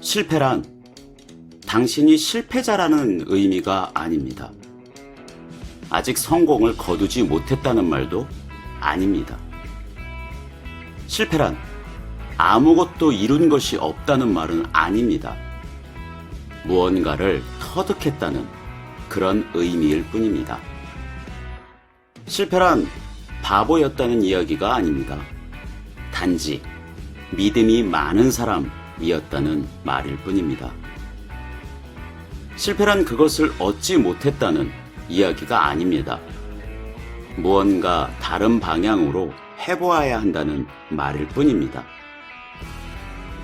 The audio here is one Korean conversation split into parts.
실패란 당신이 실패자라는 의미가 아닙니다. 아직 성공을 거두지 못했다는 말도 아닙니다. 실패란 아무것도 이룬 것이 없다는 말은 아닙니다. 무언가를 터득했다는 그런 의미일 뿐입니다. 실패란 바보였다는 이야기가 아닙니다. 단지 믿음이 많은 사람 이었다는 말일 뿐입니다. 실패란 그것을 얻지 못했다는 이야기가 아닙니다. 무언가 다른 방향으로 해보아야 한다는 말일 뿐입니다.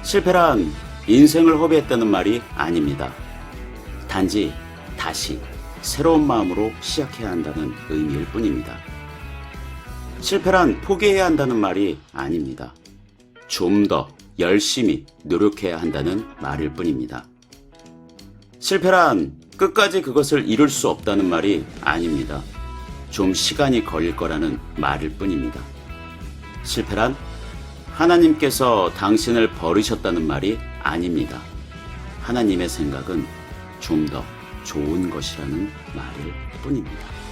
실패란 인생을 허비했다는 말이 아닙니다. 단지 다시 새로운 마음으로 시작해야 한다는 의미일 뿐입니다. 실패란 포기해야 한다는 말이 아닙니다. 좀 더 열심히 노력해야 한다는 말일 뿐입니다. 실패란 끝까지 그것을 이룰 수 없다는 말이 아닙니다. 좀 시간이 걸릴 거라는 말일 뿐입니다. 실패란 하나님께서 당신을 버리셨다는 말이 아닙니다. 하나님의 생각은 좀 더 좋은 것이라는 말일 뿐입니다.